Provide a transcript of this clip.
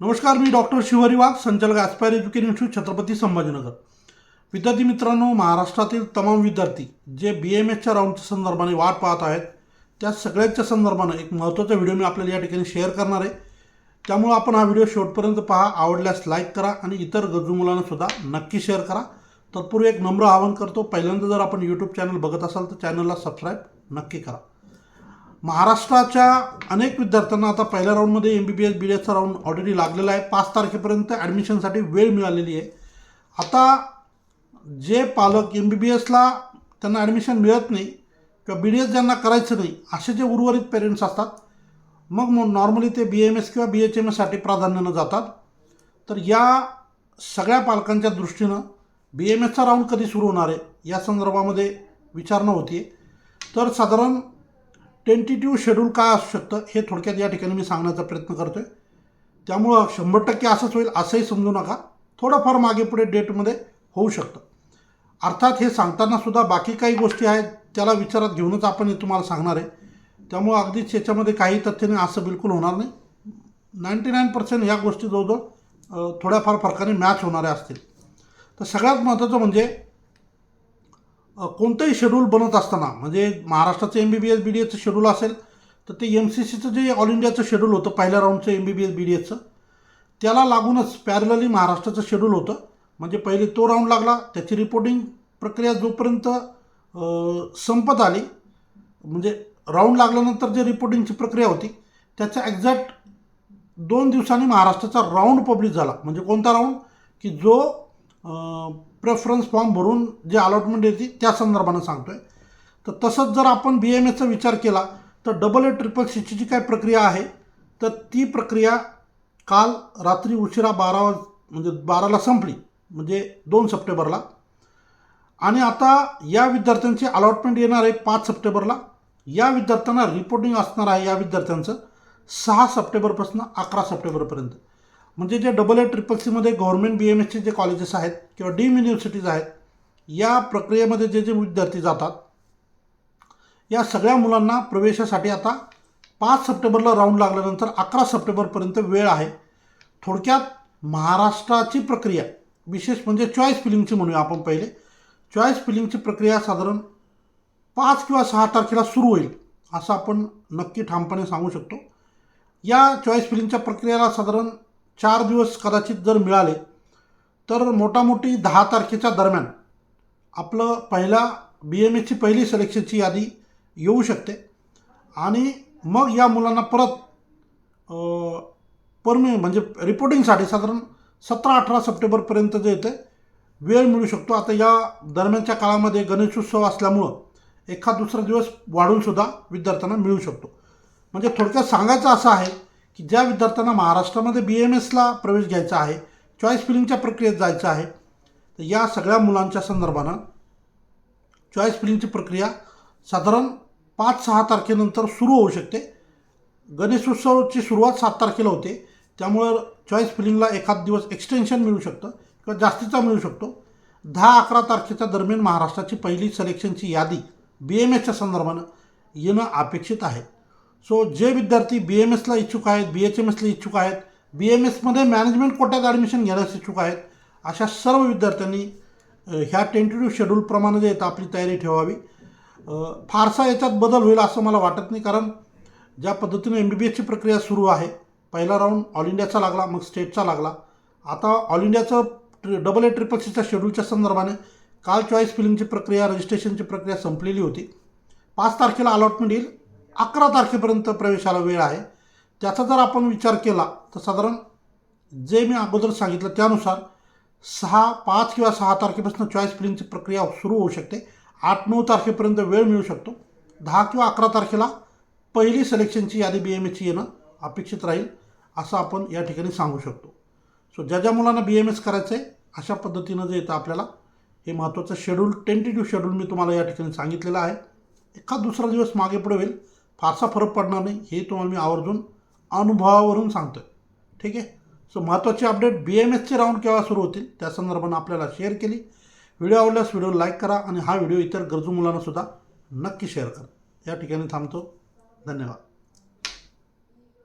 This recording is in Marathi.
नमस्कार मी डॉक्टर शिवहरी वाघ संचालक aspire education institute Chhatrapati Sambhajinagar. विद्यार्थी मित्रांनो महाराष्ट्रातील तमाम विद्यार्थी जे बी एम एसच्या राऊंडच्या संदर्भाने वाट पाहत आहेत त्या सगळ्यांच्या संदर्भानं एक महत्त्वाचा व्हिडिओ मी आपल्याला या ठिकाणी शेअर करणार आहे. त्यामुळं आपण हा व्हिडिओ शेवटपर्यंत पहा आवडल्यास लाईक करा आणि इतर गरजू मुलांनासुद्धा नक्की शेअर करा. तत्पूर्वी एक नम्र आवाहन करतो पहिल्यांदा जर आपण यूट्यूब चॅनल बघत असाल तर चॅनलला सबस्क्राईब नक्की करा. महाराष्ट्राच्या अनेक विद्यार्थ्यांना आता पहिल्या राऊंडमध्ये M B B S B D एसचा round already लागलेला आहे. पाच तारखेपर्यंत ॲडमिशनसाठी वेळ मिळालेली आहे. आता जे पालक एम बी बी एसला त्यांना ॲडमिशन मिळत नाही किंवा बी डी एस ज्यांना करायचं नाही असे जे उर्वरित पेरेंट्स असतात मग नॉर्मली ते बी एम एस किंवा बी एच एम एससाठी प्राधान्यानं जातात. तर या सगळ्या पालकांच्या दृष्टीनं बी एम एसचा राऊंड कधी सुरू होणार आहे या संदर्भामध्ये विचारणा होती तर साधारण टेंटेटिव्ह शेड्यूल काय असू शकतं हे थोडक्यात या ठिकाणी मी सांगण्याचा प्रयत्न करतो आहे त्यामुळं शंभर टक्के असंच होईल असंही समजू नका. थोडंफार मागे पुढे डेटमध्ये होऊ शकतं. अर्थात हे सांगताना सुद्धा बाकी काही गोष्टी आहेत त्याला विचारात घेऊनच आपण हे तुम्हाला सांगणार आहे. त्यामुळं अगदीच याच्यामध्ये काही तथ्य नाही असं बिलकुल होणार नाही. नाईंटी नाईन पर्सेंट ह्या गोष्टी जवळजवळ थोड्याफार फरकाने मॅच होणाऱ्या असतील. तर सगळ्यात महत्त्वाचं म्हणजे कोणतंही शेड्यूल बनत असताना म्हणजे महाराष्ट्राचं M B B S B D एचं शेड्यूल असेल तर ते एम सी सीचं जे ऑल इंडियाचं शेड्यूल होतं पहिल्या राऊंडचं M B B S B D एचं त्याला लागूनच पॅरलली महाराष्ट्राचं शेड्यूल होतं. म्हणजे पहिले तो राऊंड लागला त्याची रिपोर्टिंग प्रक्रिया जोपर्यंत संपत आली म्हणजे राऊंड लागल्यानंतर जे रिपोर्टिंगची प्रक्रिया होती त्याचा एक्झॅक्ट दोन दिवसांनी महाराष्ट्राचा राऊंड पब्लिश झाला. म्हणजे कोणता राऊंड की जो प्रेफरन्स फॉर्म भरून जे अलॉटमेंट येते त्या संदर्भानं सांगतो आहे तर तसंच जर आपण बी एम एसचा विचार केला तर डबल ए ट्रिपल सीची जी काय प्रक्रिया आहे? तर ती प्रक्रिया काल रात्री उशिरा बारा वाज म्हणजे बाराला संपली म्हणजे दोन सप्टेंबरला. आणि आता या विद्यार्थ्यांचे अलॉटमेंट येणार आहे पाच सप्टेंबरला. या विद्यार्थ्यांना रिपोर्टिंग असणार आहे या विद्यार्थ्यांचं सहा सप्टेंबरपासून अकरा सप्टेंबरपर्यंत. म्हणजे जे डबल ए ट्रिपल सीमध्ये गव्हर्मेंट बी एम एसचे जे कॉलेजेस आहेत किंवा डीम युनिव्हर्सिटीज आहेत या प्रक्रियेमध्ये जे जे विद्यार्थी जातात या सगळ्या मुलांना प्रवेशासाठी आता पाच सप्टेंबरला राऊंड लागल्यानंतर अकरा सप्टेंबरपर्यंत वेळ आहे. थोडक्यात महाराष्ट्राची प्रक्रिया विशेष म्हणजे चॉईस फिलिंगची म्हणूया आपण पहिले. चॉईस फिलिंगची प्रक्रिया साधारण पाच किंवा सहा तारखेला सुरू होईल असं आपण नक्की ठामपणे सांगू शकतो. या चॉईस फिलिंगच्या प्रक्रियेला साधारण चार दिवस कदाचित जर मिळाले तर मोटामोटी दहा तारखेच्या दरम्यान आपलं पहिला बी एम एसची पहिली सिलेक्शनची यादी येऊ शकते. आणि मग या मुलांना परत परमे म्हणजे रिपोर्टिंगसाठी साधारण सतरा अठरा सप्टेंबरपर्यंत जे येते वेळ मिळू शकतो. आता या दरम्यानच्या काळामध्ये गणेशोत्सव असल्यामुळं एखाद दुसरा दिवस वाढूनसुद्धा विद्यार्थ्यांना मिळू शकतो. म्हणजे थोडक्यात सांगायचं असं आहे की ज्या विद्यार्थ्यांना महाराष्ट्रामध्ये बी एम एसला प्रवेश घ्यायचा आहे चॉईस फिलिंगच्या प्रक्रियेत जायचं आहे तर या सगळ्या मुलांच्या संदर्भानं चॉईस फिलिंगची प्रक्रिया साधारण पाच सहा तारखेनंतर सुरू होऊ शकते. गणेशोत्सवाची सुरुवात सात तारखेला होते. त्यामुळं चॉईस फिलिंगला एखाद दिवस एक्सटेन्शन मिळू शकतं किंवा जास्तीचा मिळू शकतो. दहा अकरा तारखेच्या दरम्यान महाराष्ट्राची पहिली सलेक्शनची यादी बी एम एसच्या संदर्भानं येणं अपेक्षित आहे. सो जे विद्यार्थी बी एम एसला इच्छुक आहेत बी एच एम एसला इच्छुक आहेत बी एम एसमध्ये मॅनेजमेंट कोट्यात ॲडमिशन घेण्यास इच्छुक आहेत अशा सर्व विद्यार्थ्यांनी ह्या टेंटेटिव्ह शेड्यूलप्रमाणे जे येतं आपली तयारी ठेवावी. फारसा याच्यात बदल होईल असं मला वाटत नाही कारण ज्या पद्धतीने एम बी बी एसची प्रक्रिया सुरू आहे पहिला राऊंड ऑल इंडियाचा लागला मग स्टेटचा लागला. आता ऑल इंडियाचं ट्रि डबल ए ट्रिपल सीच्या शेड्यूलच्या संदर्भाने काल चॉईस फिलिंगची प्रक्रिया रजिस्ट्रेशनची प्रक्रिया संपलेली होती. पाच तारखेला अलॉटमेंट येईल. अकरा तारखेपर्यंत प्रवेशाला वेळ आहे. त्याचा जर आपण विचार केला तर साधारण जे मी अगोदर सांगितलं त्यानुसार सहा पाच किंवा सहा तारखेपासून चॉईस फिलिंगची प्रक्रिया सुरू होऊ शकते. आठ नऊ तारखेपर्यंत वेळ मिळू शकतो. दहा किंवा अकरा तारखेला पहिली सिलेक्शनची यादी बी एम एची येणं अपेक्षित राहील असं आपण या ठिकाणी सांगू शकतो. सो ज्या ज्या मुलांना बी एम एस करायचं आहे अशा पद्धतीनं जे येतं आपल्याला हे महत्त्वाचं शेड्यूल टेंटेटिव्ह शेड्यूल मी तुम्हाला या ठिकाणी सांगितलेलं आहे. एखाद दुसरा दिवस मागे पुढे होईल फारसा फरक पडणार नाही. हे तुम्हाला मी आवर्जून अनुभवावरून सांगतो आहे ठीक आहे? सो महत्त्वाची अपडेट बी एम एसचे राऊंड केव्हा सुरू होतील? त्या संदर्भानं आपल्याला शेअर केली. व्हिडिओ आवडल्यास व्हिडिओ लाईक करा आणि हा व्हिडिओ इतर गरजू मुलांनासुद्धा नक्की शेअर करा. या ठिकाणी थांबतो. धन्यवाद.